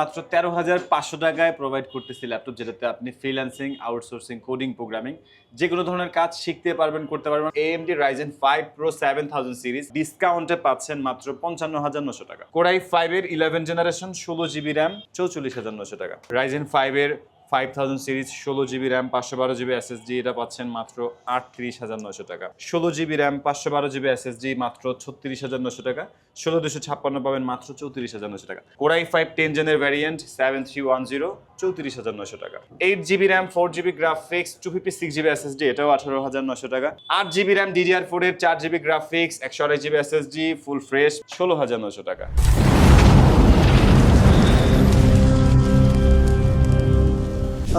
মাত্র তেরো হাজার পাঁচশো টাকায় প্রোভাইড করতেছি ল্যাপটপ যেটাতে আপনি ফ্রিল্যান্সিং আউটসোর্সিং কোডিং প্রোগ্রামিং যে কোনো ধরনের কাজ শিখতে পারবেন, করতে পারবেন। M AMD Ryzen five pro seven thousand series ডিসকাউন্টে পাচ্ছেন মাত্র পঞ্চান্ন হাজার নশো টাকা। কোরাই ফাইভের ইলেভেন জেনারেশন ষোলো জিবি র্যাম চৌচল্লিশ হাজার নশো টাকা। রাইজেন ফাইভ এর ফাইভ থাউজেন্ড সিরিজ ষোলো জিবি র্যাম পাঁচশো বারো জিবি এসএসডি এটা পাচ্ছেন মাত্র আটত্রিশ হাজার নশো টাকা। ষোলো জিবি র্যাম পাঁচশো বারো জিবি এসএসডি মাত্র ছত্রিশ হাজার নশো টাকা। ষোলো দুশো ছাপ্পান্ন পাবেন মাত্র চৌত্রিশ হাজার নশো টাকা। Core i five ten জেনের variant seven three one zero চৌত্রিশ হাজার নশো টাকা। Eight GB RAM four GB graphics two fifty six GB SSD এটাও আঠারো হাজার নশো টাকা। আট জিবি র্যাম ডিডিআর ফোর এর চার জিবি গ্রাফিক্স একশো আড়াই জিবি এসএসডি ফুল ফ্রেশ ষোলো হাজার নশো টাকা।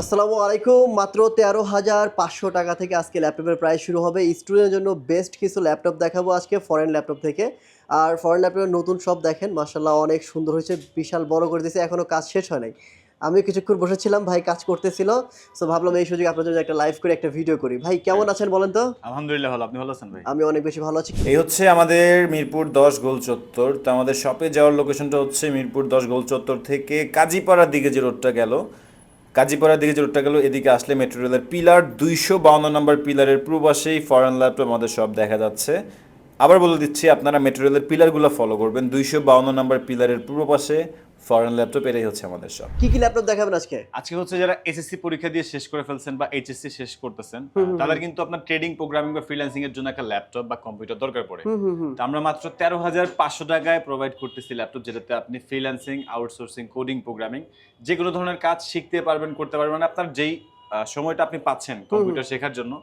আসসালামু আলাইকুম। মাত্র তেরো হাজার পাঁচশো টাকা থেকে আজকে ল্যাপটপের প্রাইস শুরু হবে। স্টুডেন্টের জন্য বেস্ট কিছু ল্যাপটপ দেখাবো আজকে ফরেন ল্যাপটপ থেকে। আর ফরেন ল্যাপটপের নতুন সব দেখেন মার্শাল্লাহ অনেক সুন্দর হয়েছে বিশাল বড় করে দিয়েছে এখনও কাজ শেষ হয় নাই। আমি কিছুক্ষণ বসেছিলাম ভাই কাজ করতেছিল সো ভাবলাম এই সুযোগে আপনাদের জন্য একটা লাইভ করে একটা ভিডিও করি। ভাই কেমন আছেন বলেন তো? আলহামদুলিল্লাহ ভালো। আপনি ভালো আছেন ভাই? আমি অনেক বেশি ভালো আছি। এই হচ্ছে আমাদের মিরপুর দশ গোল চত্বর। তো আমাদের শপে যাওয়ার লোকেশনটা হচ্ছে মিরপুর দশ গোল চত্বর থেকে কাজীপাড়ার দিকে যে রোডটা গেল কাজীপাড়ার দিকে যে রোডটা গেল, এদিকে আসলে মেট্রো রেলের পিলার দুইশো বাউন্ন নম্বর পিলারের পূর্বাসেই ফরেন ল্যাপটপ আমাদের সব দেখা যাচ্ছে। আবার বলে দিচ্ছি, আপনারা মেট্রো রেলের পিলারগুলো ফলো করবেন। দুইশো বাউন্ন নম্বর পিলারের পূর্ব পাশে ফরেন ল্যাপটপ এটাই হচ্ছে আমাদের সব। কি কি ল্যাপটপ দেখাবেন আজকে? আজকে হচ্ছে যারা এসএসসি পরীক্ষা দিয়ে শেষ করে ফেলছেন বা এইচএসসি শেষ করতেছেন তাদের কিন্তু আপনার ট্রেডিং প্রোগ্রামিং বা ফ্রিল্যান্সিং এর জন্য একটা ল্যাপটপ বা কম্পিউটার দরকার পড়ে। তো আমরা মাত্র তেরো হাজার পাঁচশো টাকায় প্রোভাইড করতেছি ল্যাপটপ যেটাতে আপনি ফ্রিল্যান্সিং আউটসোর্সিং কোডিং প্রোগ্রামিং যে কোনো ধরনের কাজ শিখতে পারবেন করতে পারবেন। আপনার যেই সময়টা আপনি পাচ্ছেন কম্পিউটার শেখার জন্য।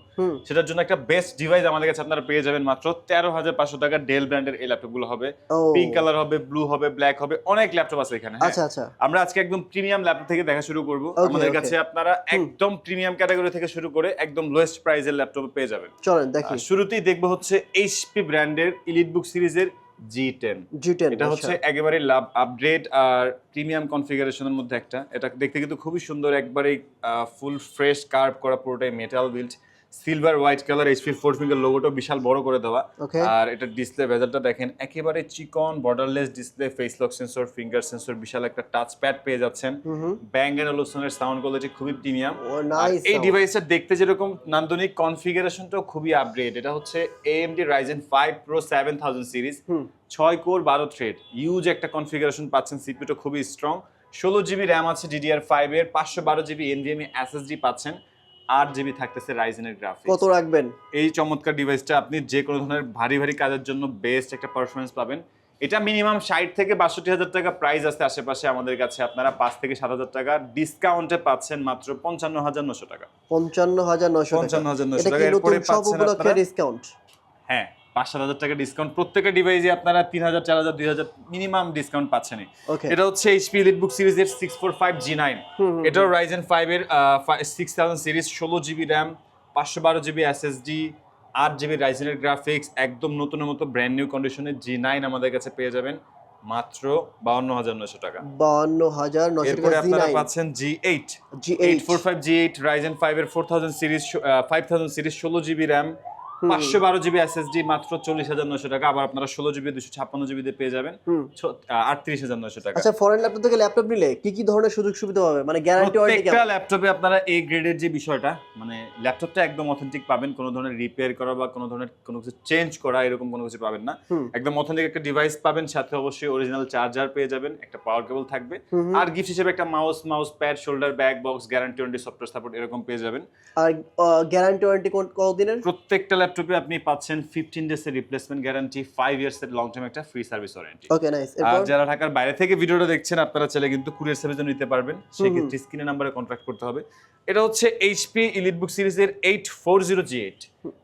সেটার জন্য একটা বেস্ট ডিভাইস আমাদের কাছে আপনারা পেয়ে যাবেন মাত্র তেরো হাজার পাঁচশো টাকা ডেল ব্র্যান্ডের এই ল্যাপটপগুলো হবে। পিঙ্ক কালার হবে ব্লু হবে ব্ল্যাক হবে অনেক ল্যাপটপ আছে এখানে হ্যাঁ। আচ্ছা আচ্ছা। আমরা আজকে একদম প্রিমিয়াম ল্যাপটপ থেকে দেখা শুরু করব। আমাদের কাছে আপনারা একদম প্রিমিয়াম ক্যাটাগরি থেকে শুরু করে একদম লোয়েস্ট প্রাইজের ল্যাপটপ পেয়ে যাবেন। চলেন দেখি। শুরুতেই দেখব হচ্ছে এইচপি ব্র্যান্ডের ইলিট বুক সিরিজের জি টেন জি টেন এটা হচ্ছে একেবারে লাভ আপগ্রেড আর প্রিমিয়াম কনফিগারেশনের মধ্যে একটা। এটা দেখতে কিন্তু খুবই সুন্দর একবারে ফুল ফ্রেশ কার্ভ করা পুরোটাই metal build silver white colour HP four finger লোগোটা বিশাল বড় করে দেওয়া। আর এটা ডিসপ্লে ভেজালটা দেখেন একেবারে চিকন borderless display face lock sensor finger sensor বিশাল একটা টাচ প্যাড পেয়ে যাচ্ছেন। ব্যাং এন্ড অলুশনের সাউন্ড কোয়ালিটি খুবই প্রিমিয়াম এই ডিভাইসটা দেখতে যেরকম নান্দনিক কনফিগারেশনটাও খুবই আপগ্রেড এটা হচ্ছে AMD Ryzen five pro seven thousand series hmm. ছয় কোর বারো থ্রেড ইউজ একটা কনফিগারেশন পাচ্ছেন সিপিটা খুবই স্ট্রং ষোলো জিবি র্যাম আছে ডিডিআর ফাইভ এর পাঁচশো বারো জিবি এনভিএমই এসএসডি পাচ্ছেন। আট জিবি থাকতেছে রাইজেনের গ্রাফিক্স কত রাখবেন? এই চমৎকার ডিভাইসটা আপনি যে কোনো ধরনের ভারী ভারী কাজের জন্য বেস্ট একটা পারফরমেন্স পাবেন। এটা মিনিমাম ষাট থেকে বাষট্টি হাজার টাকা প্রাইস আছে আশেপাশে আমাদের কাছে। আপনারা পাঁচ থেকে সাত হাজার টাকা ডিসকাউন্টে পাচ্ছেন মাত্র পঞ্চান্ন হাজার নশো টাকা। পঞ্চান্ন হাজার নশো পঞ্চান্ন হাজার নশো টাকা। এরপরে পাচ্ছেন আপনারা ডিসকাউন্ট হ্যাঁ। পাঁচ সাত হাজার টাকা ডিসকাউন্ট প্রত্যেকটা ডিভাইসে আপনারা তিন হাজার চার হাজার দুই হাজার মিনিমাম ডিসকাউন্ট পাচ্ছেনই এটা হচ্ছে এইচপি লিটবুক সিরিজের six four five G nine এটাও রাইজেন ফাইভ এর সিক্স থাউজেন্ড সিরিজ ষোলো জিবি র্যাম পাঁচশো বারো জিবি এসএসডি আট জিবি রাইজেনের গ্রাফিক্স একদম নতুনের মতো ব্র্যান্ড নিউ কন্ডিশনের জি নাইন আমাদের কাছে পেয়ে যাবেন মাত্র বাউন্ন হাজার নশো টাকা। বাউন্ন হাজার নশো টাকা আপনারা পাচ্ছেন G eight G eight four five G eight Ryzen five এর four thousand series five thousand series ষোলো জিবি র্যাম পাঁচশো বারো জিবি এসএসডি মাত্র চল্লিশ হাজার নশো টাকা আবার আপনারা ষোলো জিবি দুশো ছাপ্পান্ন জিবি দিয়ে পেয়ে যাবেন। আটত্রিশ হাজার নশো টাকা। আচ্ছা ফরেন ল্যাপটপ থেকে ল্যাপটপ নিলে কি কি ধরনের সুযোগ সুবিধা পাবে? মানে গ্যারান্টি প্রত্যেকটা ল্যাপটপে আপনারা এই গ্রেডের যে বিষয়টা মানে ল্যাপটপটা একদম অথেন্টিক পাবেন কোনো ধরনের রিপেয়ার করা বা কোনো ধরনের কোনো কিছু চেঞ্জ করা এরকম কোনো কিছু পাবেন না। একদম অথেন্টিক একটা ডিভাইস পাবেন সাথে অবশ্যই অরিজিনাল চার্জার পেয়ে যাবেন একটা পাওয়ার কেবল থাকবে। আর গিফট হিসেবে একটা mouse mouse pad shoulder bag box guarantee warranty software support এরকম পেয়ে যাবেন। আর গ্যারান্টি ওয়ারেন্টি কতদিনের? প্রত্যেকটা ল্যাপটপে আপনি পাচ্ছেন ফিফটিন ডেজ এর রিপ্লেসমেন্ট গ্যারান্টি ফাইভ ইয়ার্স এর লং টার্ম একটা free service warranty okay nice আর যারা ঢাকার বাইরে থেকে ভিডিওটা দেখছেন আপনারা চাইলে কিন্তু কুরিয়ার সার্ভিসও নিতে পারবেন। সেক্ষেত্রে স্ক্রিনে নাম্বারে কন্ট্যাক্ট করতে হবে। এটা হচ্ছে এইচপি ইলিট বুক সিরিজের eight four zero G eight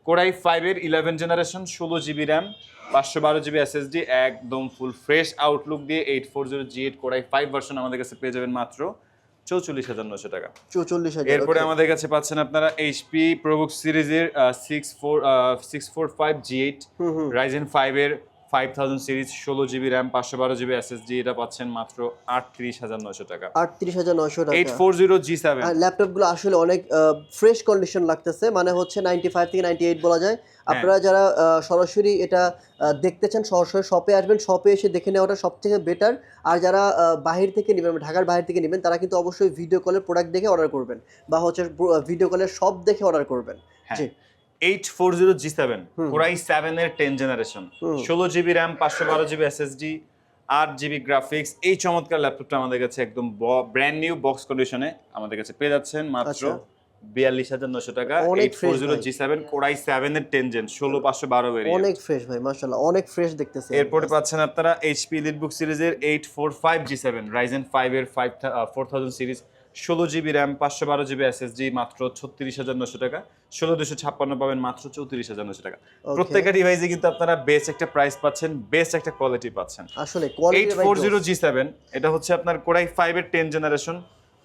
core i five এর ইলেভেন জেনারেশন ষোলো জিবি র্যাম পাঁচশো বারো জিবি এসএসডি একদম ফুল ফ্রেশ আউটলুক দিয়ে eight four zero G eight core i five version আমাদের কাছে পেয়ে যাবেন মাত্র। চৌচল্লিশ হাজার নশো টাকা। চৌচল্লিশ হাজার এরপরে আমাদের কাছে পাচ্ছেন আপনারা এইচপি প্রবুক সিরিজের six four six four five G eight Ryzen five এর ফাইভ থাউজেন্ড সিরিজ ষোলো জিবি র্যাম পাঁচশো বারো জিবি এসএসডি এটা পাচ্ছেন মাত্র আটত্রিশ হাজার নয়শো টাকা। আটত্রিশ হাজার নয়শো টাকা। Eight four zero G seven ল্যাপটপগুলো আসলে অনেক ফ্রেশ কন্ডিশন লাগতেছে মানে হচ্ছে নাইনটি ফাইভ থেকে নাইনটি এইট বলা যায়। হ্যাঁ। আপনারা যারা সরাসরি এটা দেখতে চান সরাসরি শপে আসবেন শপে এসে দেখে নেওয়াটা সব থেকে বেটার আর যারা বাহির থেকে নেবেন ঢাকার বাহির থেকে নেবেন তারা কিন্তু অবশ্যই ভিডিও কলের প্রোডাক্ট দেখে অর্ডার করবেন বা হচ্ছে ভিডিও কলের সব দেখে অর্ডার করবেন। হ্যাঁ। জি। Eight four zero G seven core i seven এর টেন জেনারেশন ষোলো জিবি র্যাম পাঁচশো বারো জিবি এসএসডি আট জিবি গ্রাফিক্স এই চমৎকার ল্যাপটপটা আমাদের কাছে একদম ব্র্যান্ড নিউ বক্স কন্ডিশনে আমাদের কাছে পেয়ে যাচ্ছেন মাত্র আচ্ছা। বিয়াল্লিশ হাজার নশো টাকা eight four zero G seven core i seven এর টেন জেন ষোলো পাঁচশো বারো অনেক ফ্রেশ ভাই মাশাআল্লাহ অনেক ফ্রেশ দেখতেছে। এরপরে পাচ্ছেন আপনারা এইচপি লিটবুক সিরিজের eight four five G seven Ryzen five এর ফাইভ ফোর থাউজেন্ড সিরিজ ষোলো জিবি র্যাম পাঁচশো বারো জিবি এসএসডি মাত্র ছত্রিশ হাজার নশো টাকা। ষোলো দুশো ছাপ্পান্ন পাবেন মাত্র চৌত্রিশ হাজার নশো টাকা. প্রত্যেকটা ডিভাইসে কিন্তু আপনারা বেস্ট একটা প্রাইস পাচ্ছেন বেস্ট একটা কোয়ালিটি পাচ্ছেন। আসলে eight four zero G seven এটা হচ্ছে আপনার কোরাই ফাইভ এর টেন জেনারেশন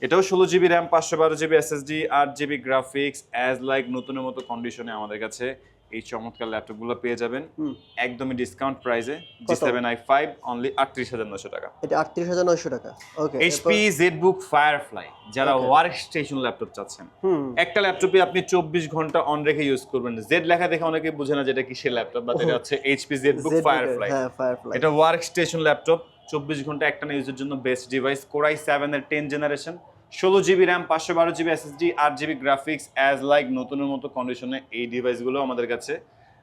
এটাও ষোলো জিবি র্যাম পাঁচশো বারো জিবি এসএসডি আট জিবি গ্রাফিক্স অ্যাজ লাইক নতুনের মতো কন্ডিশনে আমাদের কাছে। এই চমৎকার ল্যাপটপগুলো পেয়ে যাবেন। একদমই ডিসকাউন্ট প্রাইসে G? Seven I five only আটত্রিশ হাজার নশো টাকা। এটা আটত্রিশ হাজার নয়শো টাকা। ওকে এইচপি জেডবুক ফায়ারফ্লাই যারা. ওয়ার্ক স্টেশন ল্যাপটপ চাচ্ছেন। একটা ল্যাপটপে আপনি চব্বিশ ঘণ্টা অন রেখে ইউজ করবেন। জেড লেখা দেখে অনেকে বুঝে না যেটা কিসের ল্যাপটপ বা এটা হচ্ছে এইচপি ফায়ারফ্লাই হ্যাঁ ফায়ারফ্লাই এটা ওয়ার্ক স্টেশন ল্যাপটপ চব্বিশ ঘণ্টা একটা ইউজের জন্য best device core i seven এর টেন জেনারেশন ষোলো জিবি র্যাম পাঁচশো বারো জিবি এসএসডি আট জিবি গ্রাফিক্স অ্যাজ লাইক নতুনের মতো কন্ডিশনে এই ডিভাইসগুলো আমাদের কাছে।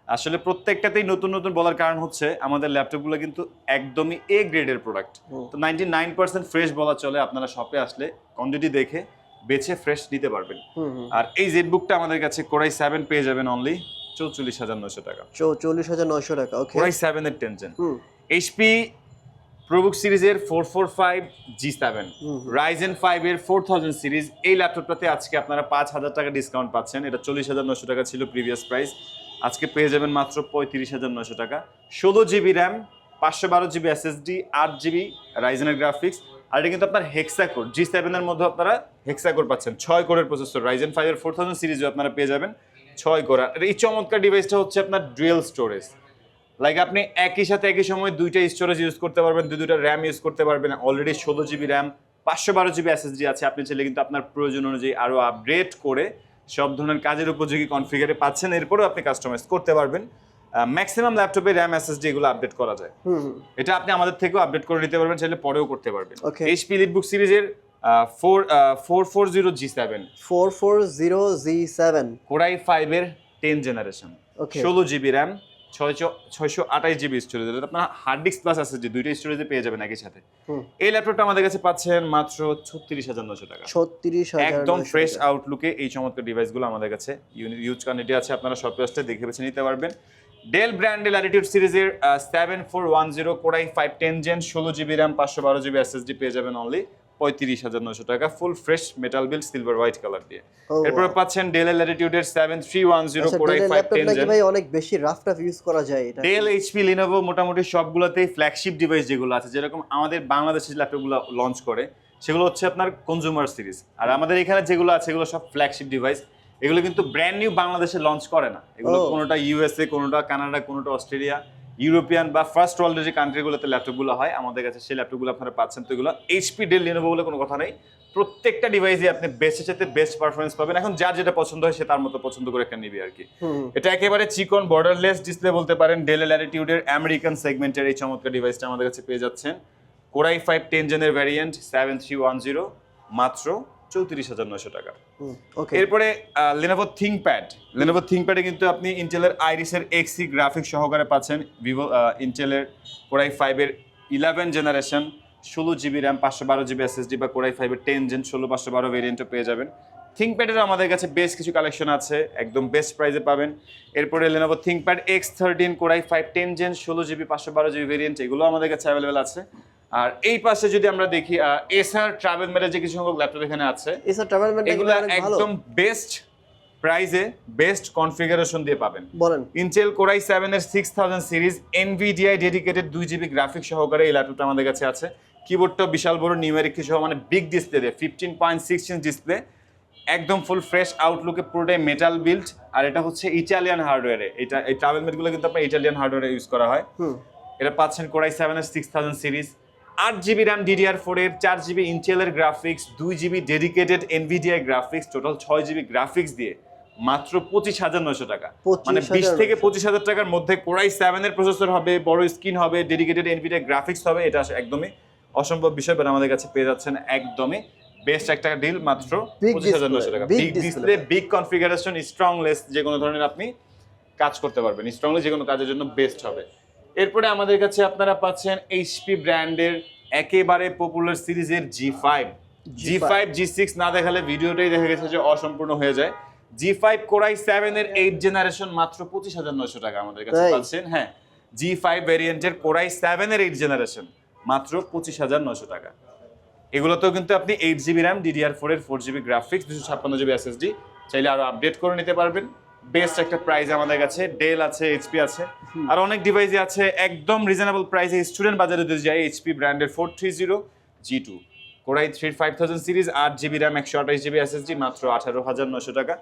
আসলে প্রত্যেকটাতেই নতুন নতুন বলার কারণ হচ্ছে আমাদের ল্যাপটপগুলো কিন্তু একদমই এ গ্রেডের প্রোডাক্ট তো নাইনটি নাইন পার্সেন্ট ফ্রেশ বলা চলে আপনারা শপে আসলে কোয়ান্টিটি দেখে বেছে ফ্রেশ নিতে পারবেন। আর এই জেডবুকটা আমাদের কাছে কোরাই সেভেন পেয়ে যাবেন অনলি চৌচল্লিশ হাজার নয়শো টাকা। চল্লিশ হাজার নয়শো টাকা কোরাই সেভেন এর টেনশন এইচপি প্রবুক সিরিজের four four five G seven. Ryzen five এর ফোর থাউজেন্ড সিরিজ। এই ল্যাপটপটাতে আজকে আপনারা পাঁচ হাজার টাকা ডিসকাউন্ট পাচ্ছেন। এটা চল্লিশ হাজার নশো টাকা ছিল প্রিভিয়াস প্রাইস আজকে পেয়ে যাবেন মাত্র পঁয়ত্রিশ হাজার নশো টাকা। ষোলো জিবি র্যাম পাঁচশো বারো জিবি এসএসডি আট জিবি রাইজেনের গ্রাফিক্স আর এটা কিন্তু আপনার হেক্সাকোর জি সেভেনের মধ্যে আপনারা হেক্সাকোর পাচ্ছেন। ছয় কোরের প্রসেসর রাইজেন ফাইভ এর ফোর থাউজেন্ড সিরিজও আপনারা পেয়ে যাবেন। ছয় কোর এই চমৎকার ডিভাইসটা হচ্ছে আপনার ডুয়েল স্টোরেজ লাইক আপনি একই সাথে একই সময় দুইটা স্টোরেজ ইউজ করতে পারবেন দুই দুটা র্যাম ইউজ করতে পারবেন। অলরেডি ষোলো জিবি র্যাম পাঁচশো বারো জিবি এসএসডি আছে। আপনি চাইলে কিন্তু আপনার প্রয়োজন অনুযায়ী আরও আপগ্রেড করে সব ধরনের কাজের উপযোগী কনফিগারে পাচ্ছেন। এরপরেও আপনি কাস্টমাইজ করতে পারবেন। ম্যাক্সিমাম ল্যাপটপে র্যাম এসএসডি এগুলো আপডেট করা যায়। এটা আপনি আমাদের থেকেও আপডেট করে নিতে পারবেন চাইলে পরেও করতে পারবেন. এইচপি লিটবুক সিরিজের four four four zero G seven four four zero G seven core i ফাইভের টেন জেনারেশন. ষোলো জিবি র্যাম ছয়শো ছয়শো আঠাশ জিবি স্টোরেজ আপনার হার্ড ডিস্ক প্লাস আছে যে দুইটা স্টোরেজে পেয়ে যাবেন একই সাথে। এই ল্যাপটপটা আমাদের কাছে পাচ্ছেন মাত্র ছত্রিশ হাজার নশো টাকা। ছত্রিশ একদম 900 ফ্রেশ আউটলুকে এই চমৎকার ডিভাইসগুলো আমাদের কাছে ইউজ কোয়ান্টিটি আছে আপনারা শপে আসতে দেখে বেছে নিতে পারবেন। ডেল ব্র্যান্ডের ল্যাটিটিউড সিরিজের seven four one zero core i five ten gen ষোলো জিবি র্যাম পাঁচশো বারো জিবি এসএসডি পেয়ে যাবেন অনলি পঁয়ত্রিশ হাজার নশো টাকা full fresh metal build silver white colour দিয়ে। Oh, এরপরে পাচ্ছেন Dell ল্যাটিটিউডের seven three one zero core i ডেলের ফাইভ টেন ভাই অনেক বেশি রাফ টাফ ইউজ করা যায় এটা। ডেল এইচপি লিনোভো মোটামুটি সবগুলোতেই ফ্ল্যাগশিপ ডিভাইস যেগুলো আছে যেরকম আমাদের বাংলাদেশের ল্যাপটপগুলো লঞ্চ করে সেগুলো হচ্ছে আপনার কনজিউমার সিরিজ আর আমাদের এখানে যেগুলো আছে এগুলো সব ফ্ল্যাগশিপ ডিভাইস এগুলো কিন্তু ব্র্যান্ড নিউ বাংলাদেশে লঞ্চ করে না। এগুলো ও। কোনোটা ইউএসএ কোনোটা কানাডা কোনোটা অস্ট্রেলিয়া। ইউরোপিয়ান বা ফার্স্ট ওয়ার্ল্ডের যে কান্ট্রিগুলোতে ল্যাপটপগুলো হয় আমাদের কাছে সেই ল্যাপটপগুলো আপনারা পাচ্ছেন তো এগুলো এইচপি ডেল লিনোভো বলে কোনো কথা নেই। প্রত্যেকটা ডিভাইসে আপনি বেস্টের সাথে বেস্ট পারফরমেন্স পাবেন। এখন যার যেটা পছন্দ হয় সে তার মতো পছন্দ করে একটা নিবি আর কি। এটা একেবারে চিকন বর্ডারলেস ডিসপ্লে বলতে পারেন ডেল ল্যাটিটিউডের আমেরিকান সেগমেন্টের এই চমৎকার ডিভাইসটা আমাদের কাছে পেয়ে যাচ্ছেন। Core i five ten জেনের variant seven three one zero মাত্র চৌত্রিশ হাজার নশো টাকা। এরপরে লেনোভো থিঙ্কপ্যাড লেনোভো থিঙ্কপ্যাডে কিন্তু আপনি ইন্টেলের আইরিসের এক্সি গ্রাফিক্স সহকারে পাচ্ছেন। ভিভো ইন্টেলের কোরাই ফাইভের ইলেভেন জেনারেশন ষোলো জিবি র্যাম পাঁচশো বারো জিবি এসএসডি বা কোরাই ফাইভের টেন জেন ষোলো পাঁচশো বারো ভেরিয়েন্টও পেয়ে যাবেন। থিঙ্কপ্যাডের আমাদের কাছে বেশ কিছু কালেকশন আছে একদম বেস্ট প্রাইসে পাবেন। এরপরে Lenovo ThinkPad X thirteen core i five ten gen ষোলো জিবি পাঁচশো বারো জিবি ভেরিয়েন্ট এগুলো আমাদের কাছে অ্যাভেলেবেল আছে। আর এই পাশে যদি আমরা দেখি এসআর ট্রাভেল মেলে যে কিছু সংখ্যক ল্যাপটপ এখানে আছে এসব ট্রাভেল ম্যান এগুলো একদম বেস্ট প্রাইসে বেস্ট কনফিগারেশন দিয়ে পাবেন। বলেন। ইন্টেল কোরাই সেভেন এর six thousand series NVIDIA dedicated দুই জিবি গ্রাফিক সহকারে এই ল্যাপটপটা আমাদের কাছে আছে। কিবোর্ডটা বিশাল বড় নিউমেরিক সহ মানে বিগ ডিসপ্লে দিয়ে fifteen point six inch display একদম ফুল ফ্রেশ আউটলুকে পুরোটাই মেটাল বিল্ড আর এটা হচ্ছে ইটালিয়ান হার্ডওয়্যারে এটা এই ট্রাভেল মেটগুলো কিন্তু আপনার ইটালিয়ান হার্ডওয়্যারে ইউজ করা হয়। হুম। এটা পাচ্ছেন কোরাই সেভেনের সিক্স থাউজেন্ড সিরিজ আট জিবি র্যাম ডিডিআর ফোরের চার জিবি ইন্টেলের গ্রাফিক্স দুই GB dedicated NVIDIA graphics total ছয় জিবি গ্রাফিক্স দিয়ে মাত্র পঁচিশ হাজার নয়শো টাকা। মানে বিশ থেকে পঁচিশ হাজার টাকার মধ্যে কোরাই সেভেনের প্রসেসর হবে বড় স্ক্রিন হবে ডেডিকেটেড এনভিডিআই গ্রাফিক্স হবে এটা একদমই অসম্ভব বিষয় বাট আমাদের কাছে পেয়ে যাচ্ছেন একদমই বেস্ট একটা ডিল মাত্র পঁচিশ হাজার নয়শো টাকা। বিগ। ডিসপ্লে বিগ কনফিগারেশন স্ট্রংলেস যে কোনো ধরনের আপনি কাজ করতে পারবেন। স্ট্রংলি যে কোনো কাজের জন্য বেস্ট হবে। এরপরে আমাদের কাছে আপনারা পাচ্ছেন এইচপি ব্র্যান্ডের একেবারে পপুলার সিরিজের G five G five G six না দেখালে ভিডিওটাই দেখা গেছে যে অসম্পূর্ণ হয়ে যায়। G five core i seven এর এইট জেনারেশন মাত্র পঁচিশ হাজার নয়শো টাকা আমাদের কাছে? পাচ্ছেন। হ্যাঁ জি ফাইভ ভ্যারিয়েন্টের কোরাই সেভেন এর এইট জেনারেশন মাত্র পঁচিশ হাজার নয়শো টাকা। এগুলোতেও কিন্তু আপনি eight GB RAM DDR four এর ফোর জিবি গ্রাফিক্স দুশো ছাপ্পান্ন জিবি এসএসডি চাইলে আরও আপডেট করে নিতে পারবেন। বেস্ট একটা প্রাইস আমাদের কাছে ডেল আছে এইচপি আছে আর অনেক ডিভাইসই আছে একদম রিজনেবল প্রাইসে স্টুডেন্ট বাজারে যদি যাই এইচপি ব্র্যান্ডের four three zero G two core i three five thousand series আট জিবি র্যাম একশো আঠাশ জিবি এসএসডি মাত্র আঠারো হাজার নশো টাকা।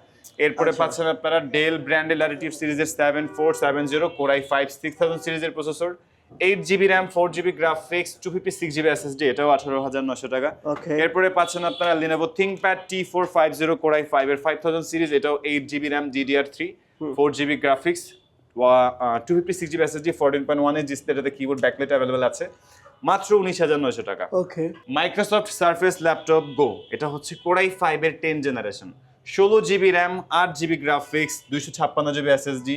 এরপরে আচ্ছা। পাচ্ছেন আপনারা ডেল ব্র্যান্ডের ল্যারিটিভ সিরিজের seven four seven zero core i five six thousand সিরিজের processor eight GB RAM four GB graphics two fifty six GB SSD এটাও আঠারো হাজার নশো টাকা। ওকে এরপরে পাচ্ছেন আপনারা Lenovo ThinkPad T four five zero core i five এর ফাইভ থাউজেন্ড সিরিজ এটাও eight GB RAM DDR three four GB graphics two fifty six GB SSD fourteen point one display এটাতে কিবোর্ড ব্যাকলাইট অ্যাভেলেবেল আছে। মাত্র উনিশ হাজার নয়শো টাকা। Okay Microsoft Surface laptop go এটা হচ্ছে কোরাই ফাইভ এর টেন জেনারেশন ষোলো জিবি র্যাম আট জিবি গ্রাফিক্স দুইশো ছাপ্পান্ন জিবি এসএসডি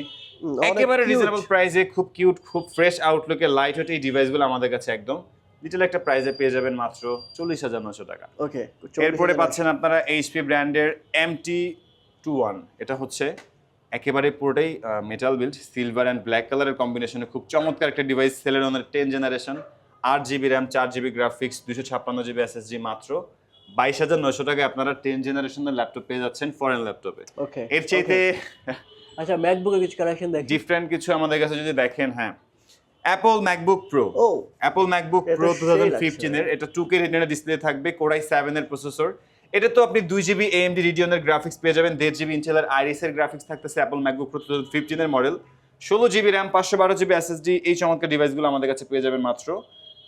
একেবারে রিজনেবল প্রাইসে খুব কিউট খুব ফ্রেশ আউটলুকে লাইট ওয়েট এই ডিভাইসগুলো আমাদের কাছে একদম। লিটল একটা প্রাইসে পেয়ে যাবেন মাত্র চল্লিশ হাজার নশো টাকা। ওকে এরপরে পাচ্ছেন আপনারা এইচপি ব্র্যান্ডের এমটি টু ওয়ান এটা হচ্ছে একেবারে পুরোটাই metal build silver and black কালারের কম্বিনেশনে খুব চমৎকার একটা ডিভাইস সেলেরনের টেন জেনারেশন আট জিবি র্যাম চার জিবি গ্রাফিক্স দুশো ছাপ্পান্ন জিবি এসএসজি মাত্র। বাইশ হাজার নয়শো টাকায় আপনারা টেন জেনারেশনের ল্যাপটপ পেয়ে যাচ্ছেন ফরেন ল্যাপটপে ওকে এর চাইতে আচ্ছা ম্যাকবুকের কিছু কালেকশন দেখি ডিফারেন্ট কিছু আমাদের কাছে যদি দেখেন হ্যাঁ। অ্যাপল ম্যাকবুক প্রো ও। Apple MacBook Pro two thousand ফিফটিনের এটা টু কে রেটিনা ডিসপ্লে থাকবে কোরাই সেভেনের প্রসেসর এটা তো আপনি দুই জিবি এএমডি রিডিয়নের গ্রাফিক্স পেয়ে যাবেন দেড় জিবি ইন্টেলের আইরিসের গ্রাফিক্স থাকতেছে Apple MacBook Pro two thousand ফিফটিনের model ষোলো জিবি র্যাম পাঁচশো বারো জিবি এসএসডি এই চমৎকার ডিভাইসগুলো আমাদের কাছে পেয়ে যাবেন মাত্র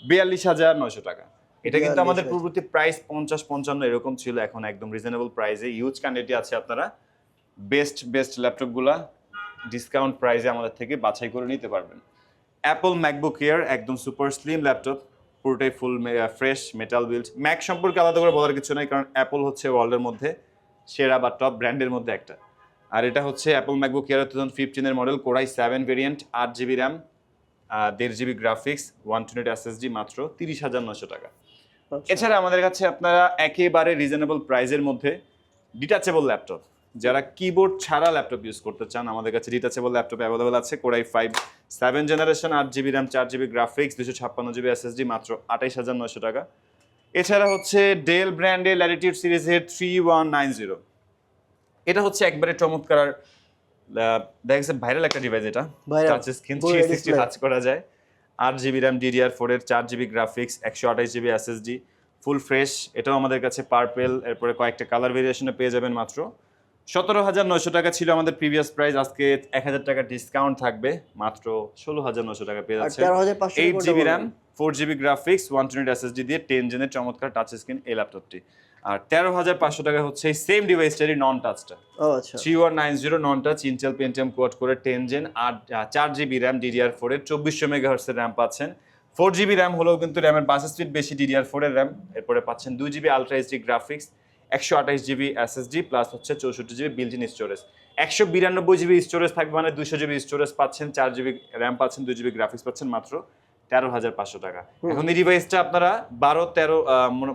বিয়াল্লিশ হাজার নয়শো টাকা। এটা কিন্তু আমাদের পূর্ববর্তী প্রাইস পঞ্চাশ পঞ্চান্ন এরকম ছিল এখন একদম রিজনেবল প্রাইসে ইউজ ক্যান্ডিডেটি আছে আপনারা। বেস্ট বেস্ট ল্যাপটপগুলা ডিসকাউন্ট প্রাইসে আমাদের থেকে বাছাই করে নিতে পারবেন। অ্যাপল ম্যাকবুক এয়ার একদম সুপার স্লিম ল্যাপটপ পুরোটাই full fresh metal build Mac সম্পর্কে আলাদা করে বলার কিছু নাই কারণ অ্যাপল হচ্ছে ওয়ার্ল্ডের মধ্যে সেরা বা টপ ব্র্যান্ডের মধ্যে একটা। আর এটা হচ্ছে Apple MacBook Air two thousand ফিফটিনের model core i seven variant আট জিবি র্যাম দেড় GB graphics one twenty SSD মাত্র তিরিশ হাজার নশো টাকা। আচ্ছা। এছাড়া আমাদের কাছে আপনারা একেবারে রিজনেবল প্রাইসের মধ্যে ডিটাচেবল ল্যাপটপ যারা কিবোর্ড ছাড়া ল্যাপটপ ইউজ করতে চান আমাদের কাছে ডিটাচেবল ল্যাপটপ অ্যাভেলেবল আছে core i five seven generation আট জিবি র্যাম চার জিবি গ্রাফিক্স দুশো ছাপ্পান্ন জিবি এসএসডি মাত্র আঠাইশ হাজার নশো টাকা। এছাড়া হচ্ছে ডেল ব্র্যান্ডের ল্যাটিটিউড সিরিজের থ্রি ওয়ান নাইন জিরো এটা হচ্ছে একবারে চমৎকার আর, দেখা গেছে ভাইরাল একটা ডিভাইস এটা। Touch screen three sixty touch করা যায়। আট জিবি র্যাম ডিডিআর ফোরের চার জিবি গ্রাফিক্স একশো আঠাশ জিবি এসএসডি ফুল ফ্রেশ এটাও আমাদের কাছে পার্পেল এরপরে কয়েকটা কালার ভেরিয়েশনে পেয়ে যাবেন মাত্র। সতেরো হাজার নয়শো টাকা ছিল আমাদের প্রিভিয়াস প্রাইস আজকে এক হাজার টাকা ডিসকাউন্ট থাকবে মাত্র ষোলো হাজার নয়শো টাকা পেয়ে যাচ্ছে eight GB RAM four GB graphics one twenty SSD দিয়ে টেন জেনের চমৎকার টাচ স্ক্রিন এই ল্যাপটপটি আর তেরো হাজার পাঁচশো টাকা হচ্ছে এই সেম ডিভাইসটারই non টাচটা three one nine zero non touch Intel Pentium quad করে টেন জেন আর চার জিবি র্যাম ডিডিআর ফোরের চব্বিশশো মেগা হার্সের র্যাম পাচ্ছেন। ফোর জিবি র্যাম হলেও কিন্তু র্যামের বাস স্পিড বেশি ডিডিআর ফোরের র্যাম এরপরে পাচ্ছেন দুই জিবি আলট্রা এইচডি গ্রাফিক্স একশো আঠাশ জিবি এসএসডি প্লাস হচ্ছে চৌষট্টি জিবি বিল্ট ইন স্টোরেজ একশো বিরানব্বই জিবি স্টোরেজ থাকবে মানে দুশো জিবি স্টোরেজ পাচ্ছেন চার জিবি র্যাম পাচ্ছেন দুই জিবি গ্রাফিক্স পাচ্ছেন মাত্র তেরো হাজার পাঁচশো টাকা। এখন এই ডিভাইসটা আপনারা বারো তেরো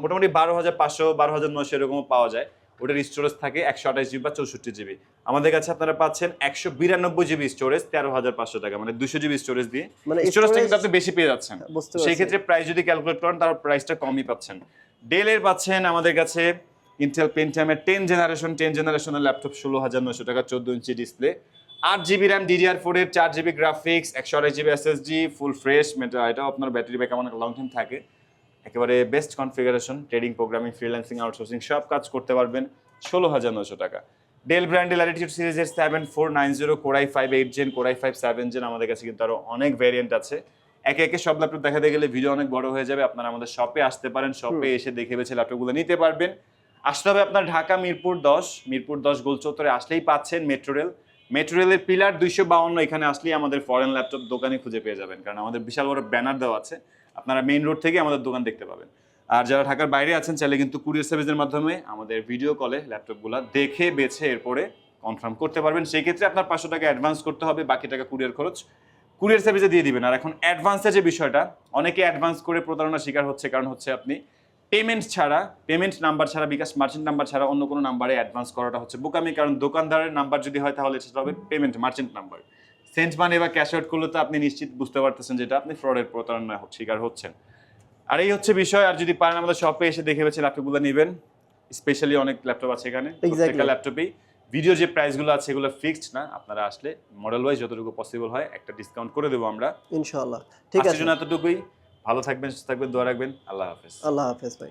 মোটামুটি বারো হাজার পাঁচশো বারো হাজার নশো এরকমও পাওয়া যায়। ওটার স্টোরেজ থাকে একশো আঠাশ জিবি বা চৌষট্টি জিবি। আমাদের কাছে আপনারা পাচ্ছেন একশো বিরানব্বই জিবি স্টোরেজ তেরো হাজার পাঁচশো টাকা মানে দুশো জিবি স্টোরেজ দিয়ে। মানে স্টোরেজটা কিন্তু আপনি বেশি পেয়ে যাচ্ছেন। সেই ক্ষেত্রে প্রাইস যদি ক্যালকুলেট করেন তার প্রাইসটা কমই পাচ্ছেন। ডেলের পাচ্ছেন আমাদের কাছে ইন্টেল পেন্টিয়ামের টেন জেনারেশন টেন জেনারেশনের ল্যাপটপ ষোলো হাজার নশো টাকা চোদ্দ ইঞ্চি ডিসপ্লে আট জিবি র্যাম ডিডিআর ফোরের চার জিবি গ্রাফিক্স একশো আড়াই GB SSD full fresh metal এটাও আপনার ব্যাটারি ব্যাক অনেক লং টাইম থাকে। একেবারে best configuration trading programming freelancing outsourcing সব কাজ করতে পারবেন ষোলো হাজার নশো টাকা। ডেল ব্র্যান্ডের ল্যাটিটিউড সিরিজের seven four nine zero core i five eight gen core i five seven gen আমাদের কাছে কিন্তু আরও অনেক ভ্যারিয়েন্ট আছে। একে একে সব ল্যাপটপ দেখাতে গেলে ভিডিও অনেক বড় হয়ে যাবে আপনারা আমাদের শপে আসতে পারেন শপে এসে দেখে বেছে ল্যাপটপগুলো নিতে পারবেন। আসতে হবে আপনার ঢাকা মিরপুর দশ মিরপুর দশ গোল চত্বরে আসলেই পাচ্ছেন মেট্রো রেল। মেট্রো রেলের পিলার দুইশো বাউন্ন, এখানে আসলেই আমাদের ফরেন ল্যাপটপ দোকানে খুঁজে পেয়ে যাবেন, কারণ আমাদের বিশাল বড় ব্যানার দেওয়া আছে। আপনারা মেইন রোড থেকে আমাদের দোকান দেখতে পাবেন। আর যারা ঢাকার বাইরে আছেন, চাইলে কিন্তু কুরিয়ার সার্ভিসের মাধ্যমে আমাদের ভিডিও কলে ল্যাপটপগুলো দেখে, বেছে, এরপরে কনফার্ম করতে পারবেন। সেই ক্ষেত্রে আপনার পাঁচশো টাকা অ্যাডভান্স করতে হবে, বাকি টাকা কুরিয়ার খরচ কুরিয়ার সার্ভিসে দিয়ে দিবেন। আর এখন অ্যাডভান্সের যে বিষয়টা, অনেকে অ্যাডভান্স করে প্রতারণার শিকার হচ্ছে, কারণ হচ্ছে আপনি পেমেন্ট ছাড়া পেমেন্ট নাম্বার ছাড়া বিকাশ মার্চেন্ট নাম্বার ছাড়া অন্য কোনো নাম্বারে অ্যাডভান্স করাটা হচ্ছে বোকামি। কারণ দোকানদারের নাম্বার যদি হয় তাহলে সেটা হবে payment merchant number send money বা ক্যাশ আউট করলে তো আপনি নিশ্চিত বুঝতে পারতেছেন যেটা আপনি ফ্রডের প্রতারণা শিকার হচ্ছেন। আর এই হচ্ছে বিষয় আর যদি পারেন আমাদের শপে এসে দেখে বেছে ল্যাপটপগুলো নেবেন। স্পেশালি অনেক ল্যাপটপ আছে এখানে প্রত্যেকটা ল্যাপটপেই ভিডিও যে প্রাইসগুলো আছে এগুলো ফিক্সড না আপনারা আসলে মডেল ওয়াইজ যতটুকু পসিবল হয় একটা ডিসকাউন্ট করে দেবো আমরা। ইনশাআল্লাহ। ঠিক আছে। এতটুকুই। ভালো থাকবেন সুস্থ থাকবেন দোয়া রাখবেন। আল্লাহ হাফেজ। আল্লাহ হাফেজ ভাই।